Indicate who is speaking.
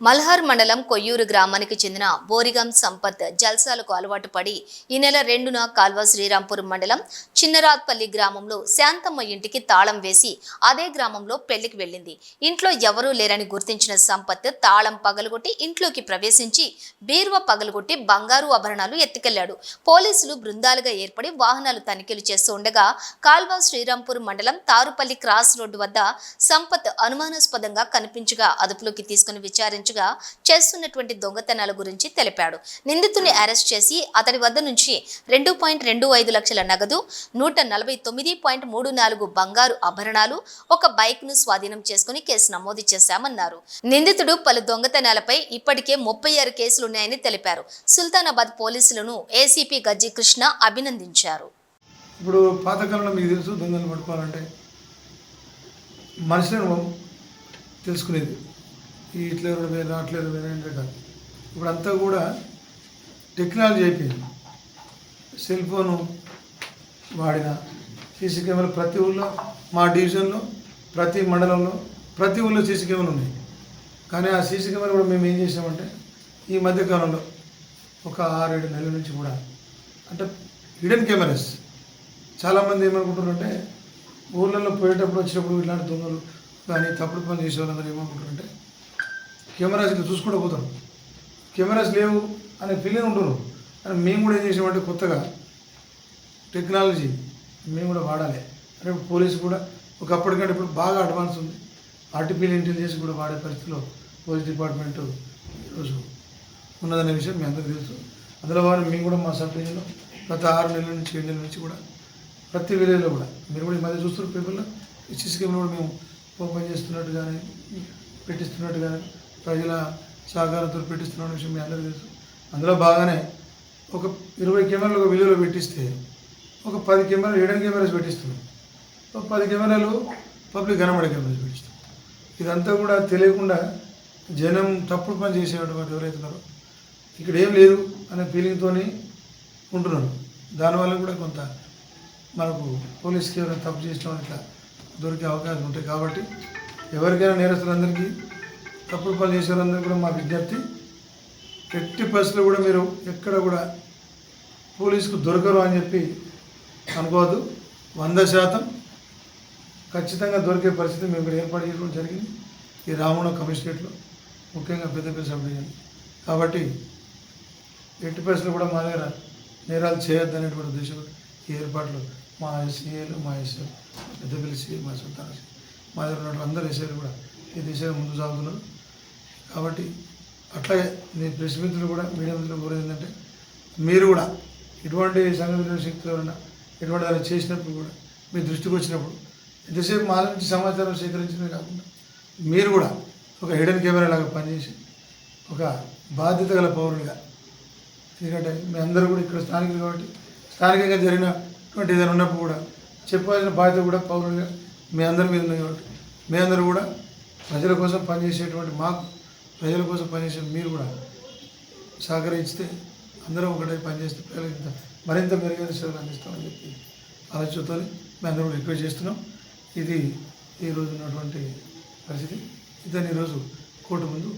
Speaker 1: మల్హార్ మండలం కొయ్యూరు గ్రామానికి చెందిన బోరిగం సంపత్ జల్సాలకు అలవాటు పడి ఈ నెల రెండున కాల్వ శ్రీరాంపురం మండలం చిన్నరాత్పల్లి గ్రామంలో శాంతమ్మ ఇంటికి తాళం వేసి అదే గ్రామంలో పెళ్ళికి వెళ్ళింది. ఇంట్లో ఎవరూ లేరని గుర్తించిన సంపత్ తాళం పగలగొట్టి ఇంట్లోకి ప్రవేశించి బీరువా పగలగొట్టి బంగారు ఆభరణాలు ఎత్తుకెళ్ళాడు. పోలీసులు బృందాలుగా ఏర్పడి వాహనాలు తనిఖీలు చేస్తూ ఉండగా కాల్వ శ్రీరాంపూర్ మండలం తారుపల్లి క్రాస్ రోడ్డు వద్ద సంపత్ అనుమానాస్పదంగా కనిపించగా అదుపులోకి తీసుకుని విచారించగా చేస్తున్నటువంటి దొంగతనాల గురించి తెలిపాడు. నిందితుని అరెస్ట్ చేసి అతడి వద్ద నుంచి రెండు పాయింట్ రెండు ఐదు లక్షల నగదు నూట నలభై తొమ్మిది పాయింట్ మూడు నాలుగు బంగారు ఆభరణాలు ఒక బైక్ను స్వాధీనం చేసుకుని కేసు నమోదు చేశామన్నారు. నిందితుడు పలు దొంగతనాలపై ఇప్పటికే ముప్పై ఆరు కేసులున్నాయని తెలిపారు. సుల్తానాబాద్ పోలీసులను ఏసీపీ గజ్జి కృష్ణ అభినందించారు.
Speaker 2: ఇప్పుడు పాతకాలంలో మీకు తెలుసు దొంగలు పట్టుకోవాలంటే మనుషులను తెలుసుకునేది. ఈ ఇట్లా ఇరవై వేలు అట్లా ఇరవై వేలు అంటే కాదు. ఇప్పుడు అంతా కూడా టెక్నాలజీ అయిపోయింది. సెల్ ఫోను వాడిన సీసీ కెమెరా ప్రతి ఊళ్ళో మా డివిజన్లో ప్రతి మండలంలో ప్రతి ఊళ్ళో సీసీ కెమెరాలు ఉన్నాయి. కానీ ఆ సీసీ కెమెరా కూడా మేము ఏం చేసామంటే ఈ మధ్యకాలంలో ఒక ఆరేడు నెలల నుంచి కూడా అంటే హిడెన్ కెమెరాస్. చాలామంది ఏమనుకుంటారంటే ఊళ్ళల్లో పోయేటప్పుడు వచ్చినప్పుడు ఇట్లాంటి దొంగలు కానీ తప్పుడు పని చేసే వాళ్ళందరూ ఏమనుకుంటారంటే కెమెరాస్ ఇట్లా చూసుకుంటూ పోతాం. కెమెరాస్ లేవు అనే ఫీలింగ్ ఉంటున్నారు కానీ మేము కూడా ఏం చేసామంటే కొత్తగా టెక్నాలజీ మేము కూడా వాడాలి. అంటే పోలీసు కూడా ఒకప్పటికంటే ఇప్పుడు బాగా అడ్వాన్స్ ఉంది. ఆర్టిఫిషియల్ ఇంటెలిజెన్స్ కూడా వాడే పరిస్థితిలో పోలీస్ డిపార్ట్మెంట్ ఈరోజు ఉన్నదనే విషయం మీ అందరికీ తెలుసు. అందులో వారు మేము కూడా మా సబ్ డివిజన్లో గత ఆరు నెలల నుంచి ఏడు నెలల నుంచి కూడా ప్రతి విలేజ్లో కూడా మీరు కూడా ఈ మధ్య చూస్తున్న పేపర్లో ఈ సిసి కెమెరా కూడా మేము ఓపెన్ చేస్తున్నట్టు కానీ పెట్టిస్తున్నట్టు కానీ ప్రజల సహకారంతో పెట్టిస్తున్న విషయం మీ అందరికీ తెలుసు. అందులో బాగానే ఒక ఇరవై కెమెరాలు ఒక విలువలో పెట్టిస్తే ఒక పది కెమెరాలు ఏడెన్ కెమెరాస్ పెట్టిస్తున్నాం ఒక పది కెమెరాలు పబ్లిక్ కనబడే కెమెరాస్ పెట్టిస్తాం ఇదంతా కూడా తెలియకుండా జనం తప్పుడు పని చేసేటువంటి ఎవరైతే ఇక్కడ ఏం లేదు అనే ఫీలింగ్తో ఉంటున్నారు. దానివల్ల కూడా కొంత మనకు పోలీస్కి ఎవరైనా తప్పు చేసిన ఇట్లా దొరికే అవకాశం ఉంటాయి కాబట్టి ఎవరికైనా నేరస్తులందరికీ తప్పుడు పనులు చేసేవారందరికీ కూడా మా విజ్ఞప్తి ఎట్టి పరిస్థితులు కూడా మీరు ఎక్కడ కూడా పోలీసుకు దొరకరు అని చెప్పి అనుకోవద్దు. వంద శాతం ఖచ్చితంగా దొరికే పరిస్థితి మేము ఇక్కడ ఏర్పాటు చేయడం జరిగింది. ఈ రావణ కమిషనరేట్లో ముఖ్యంగా పెద్దపల్లి సబ్ డివిజన్ కాబట్టి ఎట్టి పరిస్థితులు కూడా మా దగ్గర నేరాలు చేయొద్దు అనేటువంటి ఉద్దేశం ఈ ఏర్పాట్లు మా ఎస్సీఏలు మా ఎస్ఏ పెద్దపల్లి సీఏ మా సుల్తాన్ సీఏ మా దగ్గర ఉన్నట్లు అందరు ఎస్ఏలు కూడా ఈ దిశగా ముందు సాగుతున్నారు. కాబట్టి అట్లాగే మీ ప్రెస్ మిత్రులు కూడా మీడియా మిత్రులు కూడా ఏంటంటే మీరు కూడా ఇటువంటి సంఘటన శక్తులు ఎవరైనా ఎటువంటి అలా చేసినప్పుడు కూడా మీ దృష్టికి వచ్చినప్పుడు ఎంతసేపు మా నుంచి సమాచారం సేకరించడమే కాకుండా మీరు కూడా ఒక హిడెన్ కెమెరా లాగా పనిచేసి ఒక బాధ్యత గల పౌరునిగా ఎందుకంటే మీ అందరూ కూడా ఇక్కడ స్థానికులు కాబట్టి స్థానికంగా జరిగినటువంటి ఏదైనా ఉన్నప్పుడు కూడా చెప్పాల్సిన బాధ్యత కూడా పౌరులుగా మీ అందరి మీద ఉంది కాబట్టి మీ అందరూ కూడా ప్రజల కోసం పనిచేసేటువంటి మాకు ప్రజల కోసం పనిచేసే మీరు కూడా సహకరిస్తే అందరం ఒకటే పనిచేస్తే ప్రజలకు మరింత మెరుగైన సేవలు అందిస్తామని చెప్పి ఆలోచనతో మేము అందరం కూడా రిక్వెస్ట్ చేస్తున్నాం. ఇది ఈ ఉన్నటువంటి పరిస్థితి. ఇతను ఈరోజు కోర్టు ముందు